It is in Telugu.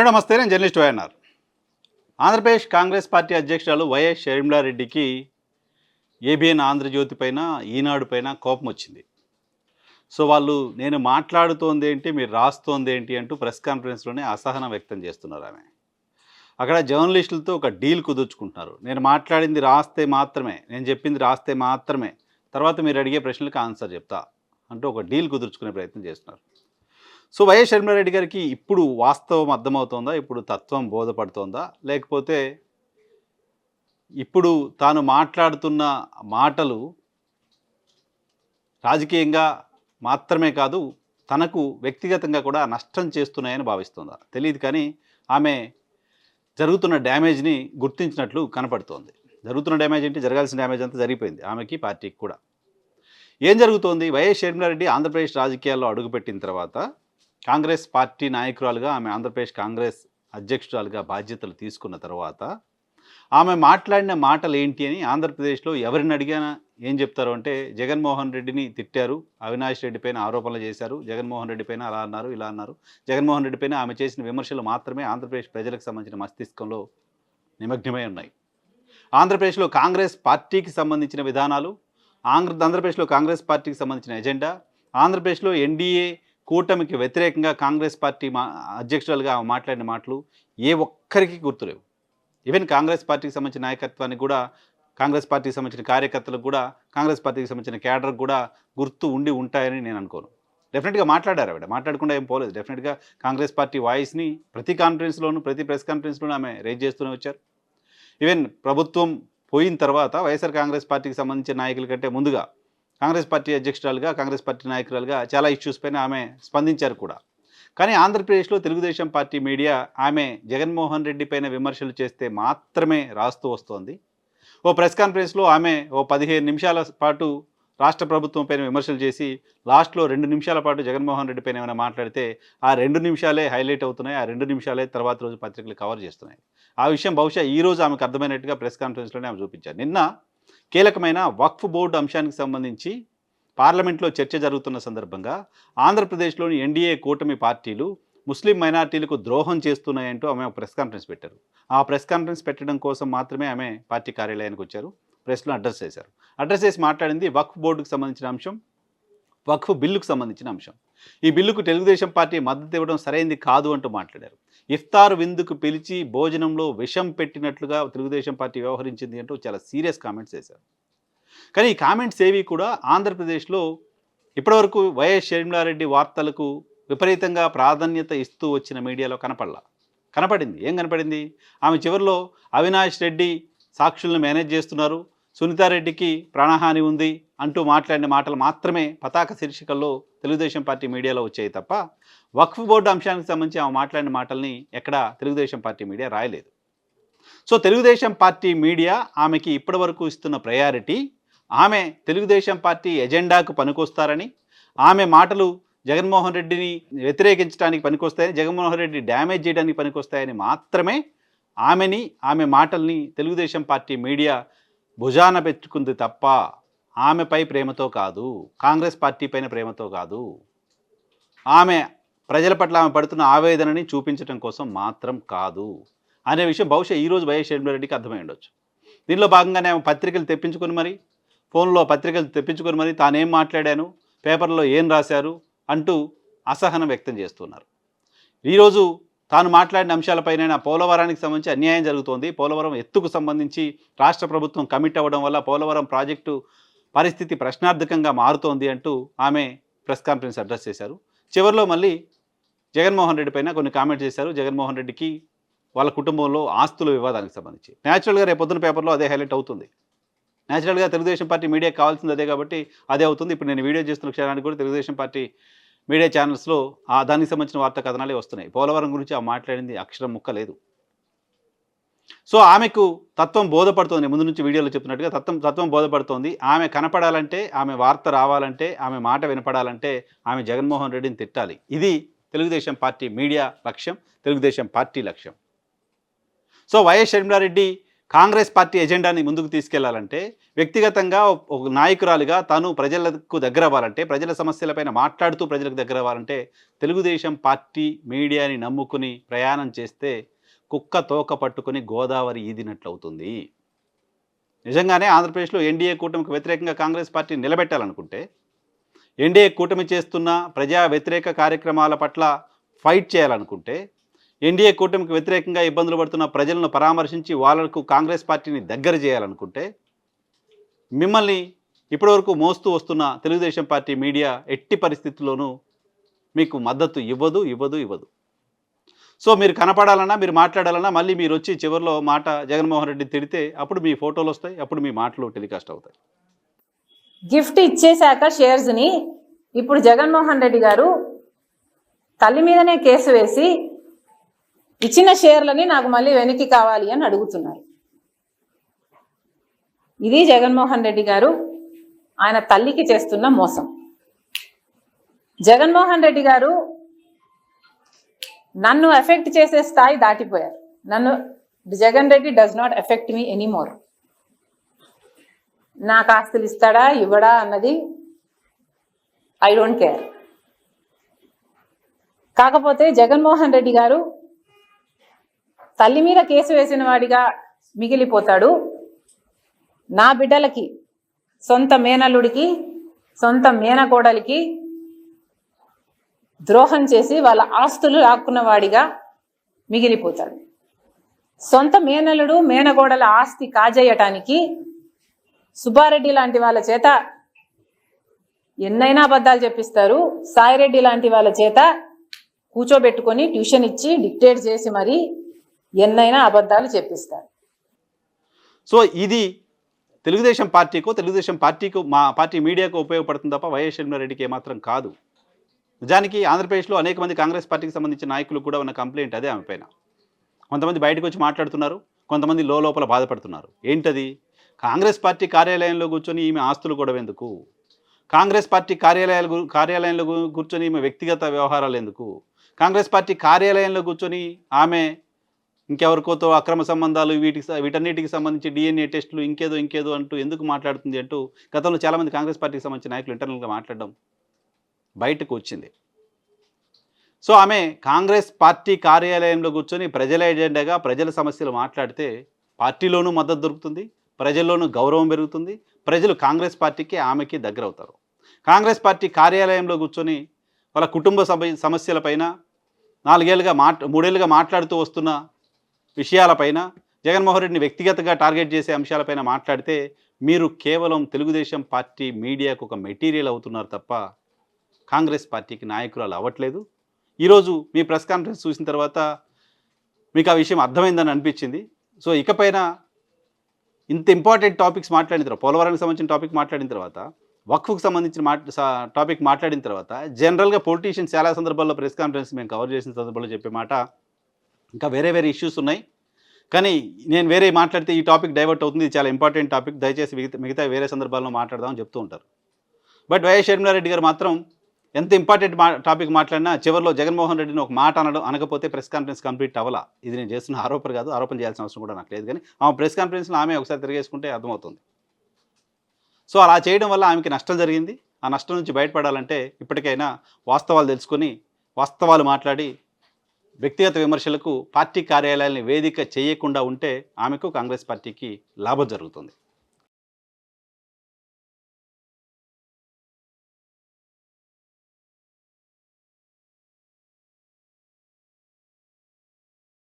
హలో నమస్తే నేను journalist YNR. Andhra Pradesh Congress party అధ్యక్షురాలు వైఎస్ షర్మిలారెడ్డికి ఏబిఎన్ ఆంధ్రజ్యోతి పైన ఈనాడు పైన కోపం వచ్చింది. సో వాళ్ళు నేను మాట్లాడుతోంది ఏంటి మీరు రాస్తోంది ఏంటి అంటూ ప్రెస్ కాన్ఫరెన్స్లోనే అసహనం వ్యక్తం చేస్తున్నారు ఆమె. అక్కడ జర్నలిస్టులతో ఒక డీల్ కుదుర్చుకుంటున్నారు. నేను మాట్లాడింది రాస్తే మాత్రమే నేను చెప్పింది రాస్తే మాత్రమే తర్వాత మీరు అడిగే ప్రశ్నలకు ఆన్సర్ చెప్తా అంటూ ఒక డీల్ కుదుర్చుకునే ప్రయత్నం చేస్తున్నారు. సో వైఎస్ షర్మిలారెడ్డి గారికి ఇప్పుడు వాస్తవం అర్థమవుతోందా? ఇప్పుడు తత్వం బోధపడుతోందా? లేకపోతే ఇప్పుడు తాను మాట్లాడుతున్న మాటలు రాజకీయంగా మాత్రమే కాదు తనకు వ్యక్తిగతంగా కూడా నష్టం చేస్తున్నాయని భావిస్తుందా? తెలియదు కానీ ఆమె జరుగుతున్న డ్యామేజ్ని గుర్తించినట్లు కనపడుతోంది. జరుగుతున్న డ్యామేజ్ ఏంటి? జరగాల్సిన డ్యామేజ్ అంతా జరిగిపోయింది ఆమెకి పార్టీకి కూడా. ఏం జరుగుతోంది? వైఎస్ షర్మిలారెడ్డి ఆంధ్రప్రదేశ్ రాజకీయాల్లో అడుగుపెట్టిన తర్వాత కాంగ్రెస్ పార్టీ నాయకురాలుగా ఆమె ఆంధ్రప్రదేశ్ కాంగ్రెస్ అధ్యక్షురాలుగా బాధ్యతలు తీసుకున్న తర్వాత ఆమె మాట్లాడిన మాటలు ఏంటి అని ఆంధ్రప్రదేశ్లో ఎవరిని అడిగినా? ఏం చెప్తారు అంటే జగన్మోహన్ రెడ్డిని తిట్టారు అవినాష్ రెడ్డి పైన ఆరోపణలు చేశారు జగన్మోహన్ రెడ్డి పైన అలా అన్నారు ఇలా అన్నారు. జగన్మోహన్ రెడ్డి పైన ఆమె చేసిన విమర్శలు మాత్రమే ఆంధ్రప్రదేశ్ ప్రజలకు సంబంధించిన మస్తిష్కంలో నిమగ్నమై ఉన్నాయి. ఆంధ్రప్రదేశ్లో కాంగ్రెస్ పార్టీకి సంబంధించిన విధానాలు ఆంధ్ర ఆంధ్రప్రదేశ్లో కాంగ్రెస్ పార్టీకి సంబంధించిన ఎజెండా ఆంధ్రప్రదేశ్లో ఎన్డీఏ కూటమికి వ్యతిరేకంగా కాంగ్రెస్ పార్టీ మా అధ్యక్షురాలుగా ఆమె మాట్లాడిన మాటలు ఏ ఒక్కరికి గుర్తులేవు. ఈవెన్ కాంగ్రెస్ పార్టీకి సంబంధించిన నాయకత్వానికి కూడా కాంగ్రెస్ పార్టీకి సంబంధించిన కార్యకర్తలకు కూడా కాంగ్రెస్ పార్టీకి సంబంధించిన క్యాడర్కి కూడా గుర్తు ఉండి ఉంటాయని నేను అనుకోను. డెఫినెట్గా మాట్లాడారు ఆవిడ. మాట్లాడకుండా ఏం పోలేదు. డెఫినెట్గా కాంగ్రెస్ పార్టీ వాయిస్ని ప్రతి కాన్ఫరెన్స్లోనూ ప్రతి ప్రెస్ కాన్ఫరెన్స్లోనూ ఆమె రేజ్ చేస్తూనే వచ్చారు. ఈవెన్ ప్రభుత్వం పోయిన తర్వాత వైఎస్ఆర్ కాంగ్రెస్ పార్టీకి సంబంధించిన నాయకుల కంటే ముందుగా కాంగ్రెస్ పార్టీ అధ్యక్షురాలుగా కాంగ్రెస్ పార్టీ నాయకురాలుగా చాలా ఇష్యూస్ పైన ఆమె స్పందించారు కూడా. కానీ ఆంధ్రప్రదేశ్లో తెలుగుదేశం పార్టీ మీడియా ఆమె జగన్మోహన్ రెడ్డి పైన విమర్శలు చేస్తే మాత్రమే రాస్తూ వస్తోంది. ఓ ప్రెస్ కాన్ఫరెన్స్లో ఆమె ఓ పదిహేను నిమిషాల పాటు రాష్ట్ర ప్రభుత్వం పైన విమర్శలు చేసి లాస్ట్లో రెండు నిమిషాల పాటు జగన్మోహన్ రెడ్డి పైన ఏమైనా మాట్లాడితే ఆ రెండు నిమిషాలే హైలైట్ అవుతున్నాయి ఆ రెండు నిమిషాలే తర్వాత రోజు పత్రికలు కవర్ చేస్తున్నాయి. ఆ విషయం బహుశా ఈ రోజు ఆమెకు అర్థమైనట్టుగా ప్రెస్ కాన్ఫరెన్స్లోనే ఆమె చూపించారు. నిన్న కీలకమైన వక్ఫ్ బోర్డు అంశానికి సంబంధించి పార్లమెంట్లో చర్చ జరుగుతున్న సందర్భంగా ఆంధ్రప్రదేశ్లోని ఎన్డీఏ కూటమి పార్టీలు ముస్లిం మైనార్టీలకు ద్రోహం చేస్తున్నాయంటూ ఆమె ప్రెస్ కాన్ఫరెన్స్ పెట్టారు. ఆ ప్రెస్ కాన్ఫరెన్స్ పెట్టడం కోసం మాత్రమే ఆమె పార్టీ కార్యాలయానికి వచ్చారు. ప్రెస్లో అడ్రస్ చేశారు. అడ్రస్ చేసి మాట్లాడింది వక్ఫ్ బోర్డుకు సంబంధించిన అంశం వక్ఫ్ బిల్లుకు సంబంధించిన అంశం. ఈ బిల్లుకు తెలుగుదేశం పార్టీ మద్దతు ఇవ్వడం సరైంది కాదు అంటూ మాట్లాడారు. ఇఫ్తార్ విందుకు పిలిచి భోజనంలో విషం పెట్టినట్లుగా తెలుగుదేశం పార్టీ వ్యవహరించింది అంటూ చాలా సీరియస్ కామెంట్స్ చేశారు. కానీ ఈ కామెంట్స్ ఏవి కూడా ఆంధ్రప్రదేశ్లో ఇప్పటివరకు వైఎస్ షర్మిలారెడ్డి వార్తలకు విపరీతంగా ప్రాధాన్యత ఇస్తూ వచ్చిన మీడియాలో కనపడలా. కనపడింది. ఏం కనపడింది? ఆమె చివరిలో అవినాష్ రెడ్డి సాక్షులను మేనేజ్ చేస్తున్నారు. సునీతారెడ్డికి ప్రాణహాని ఉంది. అంటూ మాట్లాడిన మాటలు మాత్రమే పతాక శీర్షికల్లో తెలుగుదేశం పార్టీ మీడియాలో వచ్చాయి తప్ప వక్ఫ్ బోర్డు అంశానికి సంబంధించి ఆమె మాట్లాడిన మాటల్ని ఎక్కడా తెలుగుదేశం పార్టీ మీడియా రాయలేదు. సో తెలుగుదేశం పార్టీ మీడియా ఆమెకి ఇప్పటివరకు ఇస్తున్న ప్రయారిటీ ఆమె తెలుగుదేశం పార్టీ ఎజెండాకు పనికొస్తారని ఆమె మాటలు జగన్మోహన్ రెడ్డిని వ్యతిరేకించడానికి పనికొస్తాయని జగన్మోహన్ రెడ్డి డ్యామేజ్ చేయడానికి పనికొస్తాయని మాత్రమే ఆమెని ఆమె మాటల్ని తెలుగుదేశం పార్టీ మీడియా భుజాన పెట్టుకుంది తప్ప ఆమెపై ప్రేమతో కాదు కాంగ్రెస్ పార్టీ పైన ప్రేమతో కాదు. ఆమె ప్రజల పట్ల ఆమె పడుతున్న ఆవేదనని చూపించడం కోసం మాత్రం కాదు అనే విషయం బహుశా ఈరోజు వైఎస్ రెడ్డికి అర్థమై ఉండొచ్చు. దీనిలో భాగంగానే ఆమె పత్రికలు తెప్పించుకొని మరి ఫోన్లో పత్రికలు తెప్పించుకొని మరి తానేం మాట్లాడాను పేపర్లో ఏం రాశారు అంటూ అసహనం వ్యక్తం చేస్తున్నారు. ఈరోజు తాను మాట్లాడిన అంశాలపైన పోలవరానికి సంబంధించి అన్యాయం జరుగుతోంది. పోలవరం ఎత్తుకు సంబంధించి రాష్ట్ర ప్రభుత్వం కమిట్ అవ్వడం వల్ల పోలవరం ప్రాజెక్టు పరిస్థితి ప్రశ్నార్థకంగా మారుతోంది అంటూ ఆమె ప్రెస్ కాన్ఫరెన్స్ అడ్రస్ చేశారు. చివరిలో మళ్ళీ జగన్మోహన్ రెడ్డి పైన కొన్ని కామెంట్ చేశారు. జగన్మోహన్ రెడ్డికి వాళ్ళ కుటుంబంలో ఆస్తుల వివాదానికి సంబంధించి. న్యాచురల్గా రేపు పేపర్లో అదే హైలైట్ అవుతుంది. న్యాచురల్గా తెలుగుదేశం పార్టీ మీడియా కావాల్సింది అదే కాబట్టి అదే అవుతుంది. ఇప్పుడు నేను వీడియో చేస్తున్న క్షణానికి కూడా తెలుగుదేశం పార్టీ మీడియా ఛానల్స్లో ఆ దానికి సంబంధించిన వార్తా కథనాలే వస్తున్నాయి. పోలవరం గురించి ఆ మాట్లాడింది అక్షరం ముక్క లేదు. సో ఆమెకు తత్వం బోధపడుతోంది. ముందు నుంచి వీడియోలో చెప్పినట్టుగా తత్వం తత్వం బోధపడుతోంది. ఆమె కనపడాలంటే ఆమె వార్త రావాలంటే ఆమె మాట వినపడాలంటే ఆమె జగన్మోహన్ రెడ్డిని తిట్టాలి. ఇది తెలుగుదేశం పార్టీ మీడియా లక్ష్యం తెలుగుదేశం పార్టీ లక్ష్యం. So YS Sharmila Reddy Congress party ఎజెండాని ముందుకు తీసుకెళ్ళాలంటే వ్యక్తిగతంగా ఒక నాయకురాలిగా తాను ప్రజలకు దగ్గర అవ్వాలంటే ప్రజల సమస్యలపైన మాట్లాడుతూ ప్రజలకు దగ్గర అవ్వాలంటే తెలుగుదేశం పార్టీ మీడియాని నమ్ముకుని ప్రయాణం చేస్తే కుక్క తోక పట్టుకుని గోదావరి ఈదినట్లవుతుంది. నిజంగానే ఆంధ్రప్రదేశ్లో ఎన్డీఏ కూటమికి వ్యతిరేకంగా కాంగ్రెస్ పార్టీ నిలబెట్టాలనుకుంటే ఎన్డీఏ కూటమి చేస్తున్న ప్రజా వ్యతిరేక కార్యక్రమాల పట్ల ఫైట్ చేయాలనుకుంటే ఎన్డీఏ కూటమికి వ్యతిరేకంగా ఇబ్బందులు పడుతున్న ప్రజలను పరామర్శించి వాళ్ళకు కాంగ్రెస్ పార్టీని దగ్గర చేయాలనుకుంటే మిమ్మల్ని ఇప్పటివరకు మోస్తూ వస్తున్న తెలుగుదేశం పార్టీ మీడియా ఎట్టి పరిస్థితుల్లోనూ మీకు మద్దతు ఇవ్వదు ఇవ్వదు ఇవ్వదు. సో మీరు కనపడాలన్నా మీరు మాట్లాడాలన్నా మళ్ళీ మీరు వచ్చి చివరిలో మాట జగన్మోహన్ రెడ్డి తిడితే అప్పుడు మీ ఫోటోలు వస్తాయి అప్పుడు మీ మాటలు టెలికాస్ట్ అవుతాయి. గిఫ్ట్ ఇచ్చేశాక షేర్స్ని ఇప్పుడు జగన్మోహన్ రెడ్డి గారు తల్లి మీదనే కేసు వేసి ఇచ్చిన షేర్లని నాకు మళ్ళీ వెనక్కి కావాలి అని అడుగుతున్నారు. ఇది జగన్మోహన్ రెడ్డి గారు ఆయన తల్లికి చేస్తున్న మోసం. జగన్మోహన్ రెడ్డి గారు నన్ను ఎఫెక్ట్ చేసే స్థాయి దాటిపోయారు. నన్ను Jagan Reddy does not affect me anymore నాకు ఆస్తులు ఇస్తాడా ఇవ్వడా అన్నది ఐ డోంట్ కేర్ కాకపోతే జగన్మోహన్ రెడ్డి గారు తల్లి మీద కేసు వేసిన వాడిగా మిగిలిపోతాడు. నా బిడ్డలకి సొంత మేనల్లుడికి సొంత మేనకోడలికి ద్రోహం చేసి వాళ్ళ ఆస్తులు లాక్కున్న వాడిగా మిగిలిపోతాడు. సొంత మేనలుడు మేనగోడల ఆస్తి కాజేయటానికి సుబ్బారెడ్డి లాంటి వాళ్ళ చేత ఎన్నైనా అబద్ధాలు చెప్పిస్తారు. సాయిరెడ్డి లాంటి వాళ్ళ చేత కూర్చోబెట్టుకొని ట్యూషన్ ఇచ్చి డిక్టేట్ చేసి మరి ఎన్నైనా అబద్ధాలు చెప్పిస్తారు. సో ఇది తెలుగుదేశం పార్టీకో తెలుగుదేశం పార్టీకు మా పార్టీ మీడియాకు ఉపయోగపడుతుంది తప్ప వైఎస్ రెడ్డికి ఏమాత్రం కాదు. నిజానికి ఆంధ్రప్రదేశ్లో అనేక మంది కాంగ్రెస్ పార్టీకి సంబంధించిన నాయకులు కూడా ఉన్న కంప్లైంట్ అదే ఆమె పైన. కొంతమంది బయటకు వచ్చి మాట్లాడుతున్నారు కొంతమంది లోపల బాధపడుతున్నారు. ఏంటది? కాంగ్రెస్ పార్టీ కార్యాలయంలో కూర్చొని ఈమె ఆస్తులు కూడా ఎందుకు? కాంగ్రెస్ పార్టీ కార్యాలయాలు కార్యాలయంలో కూర్చొని ఈమె వ్యక్తిగత వ్యవహారాలు ఎందుకు? కాంగ్రెస్ పార్టీ కార్యాలయంలో కూర్చొని ఆమె ఇంకెవరికోతో అక్రమ సంబంధాలు వీటికి వీటన్నిటికి సంబంధించి డిఎన్ఏ టెస్టులు ఇంకేదో ఇంకేదో అంటూ ఎందుకు మాట్లాడుతుంది అంటూ గతంలో చాలామంది కాంగ్రెస్ పార్టీకి సంబంధించిన నాయకులు ఇంటర్నల్గా మాట్లాడడం బయటకు వచ్చింది సో ఆమె కాంగ్రెస్ పార్టీ కార్యాలయంలో కూర్చొని ప్రజల ఎజెండాగా ప్రజల సమస్యలు మాట్లాడితే పార్టీలోనూ మద్దతు దొరుకుతుంది ప్రజల్లోనూ గౌరవం పెరుగుతుంది ప్రజలు కాంగ్రెస్ పార్టీకి ఆమెకి దగ్గర అవుతారు కాంగ్రెస్ పార్టీ కార్యాలయంలో కూర్చొని వాళ్ళ కుటుంబ సమస్యలపైన నాలుగేళ్ళుగా మాట్ మూడేళ్ళుగా మాట్లాడుతూ వస్తున్న విషయాలపైన జగన్మోహన్ రెడ్డిని వ్యక్తిగతంగా టార్గెట్ చేసే అంశాలపైన మాట్లాడితే మీరు కేవలం తెలుగుదేశం పార్టీ మీడియాకు ఒక మెటీరియల్ అవుతున్నారు తప్ప కాంగ్రెస్ పార్టీకి నాయకురాలు అవ్వట్లేదు. ఈరోజు మీ ప్రెస్ కాన్ఫరెన్స్ చూసిన తర్వాత మీకు ఆ విషయం అర్థమైందని అనిపించింది. సో ఇకపైన ఇంత ఇంపార్టెంట్ టాపిక్స్ మాట్లాడిన తర్వాత పోలవరానికి సంబంధించిన టాపిక్ మాట్లాడిన తర్వాత వక్ఫ్కు సంబంధించిన మా టాపిక్ మాట్లాడిన తర్వాత జనరల్గా పొలిటీషియన్స్ చాలా సందర్భాల్లో ప్రెస్ కాన్ఫరెన్స్ మేము కవర్ చేసిన సందర్భంలో చెప్పే మాట. ఇంకా వేరే వేరే ఇష్యూస్ ఉన్నాయి. కానీ నేను వేరే మాట్లాడితే ఈ టాపిక్ డైవర్ట్ అవుతుంది. చాలా ఇంపార్టెంట్ టాపిక్. దయచేసి మిగతా మిగతా వేరే సందర్భాల్లో మాట్లాడదామని చెప్తూ ఉంటారు. బట్ వైఎస్ షర్మిలారెడ్డి గారు మాత్రం ఎంత ఇంపార్టెంట్ మా టాపిక్ మాట్లాడినా చివరిలో జగన్మోహన్ రెడ్డిని ఒక మాట అనడం అనకపోతే ప్రెస్ కాన్ఫరెన్స్ కంప్లీట్ అవ్వాలా. ఇది నేను చేస్తున్న ఆరోపణ కాదు ఆరోపణ చేయాల్సిన అవసరం కూడా నాకు లేదు. కానీ ఆమె ప్రెస్ కాన్ఫరెన్స్లో ఆమె ఒకసారి తిరిగేసుకుంటే అర్థమవుతుంది. సో అలా చేయడం వల్ల ఆమెకి నష్టం జరిగింది. ఆ నష్టం నుంచి బయటపడాలంటే ఇప్పటికైనా వాస్తవాలు తెలుసుకొని వాస్తవాలు మాట్లాడి వ్యక్తిగత విమర్శలకు పార్టీ కార్యాలయాల్ని వేదిక చేయకుండా ఉంటే ఆమెకు కాంగ్రెస్ పార్టీకి లాభం జరుగుతుంది.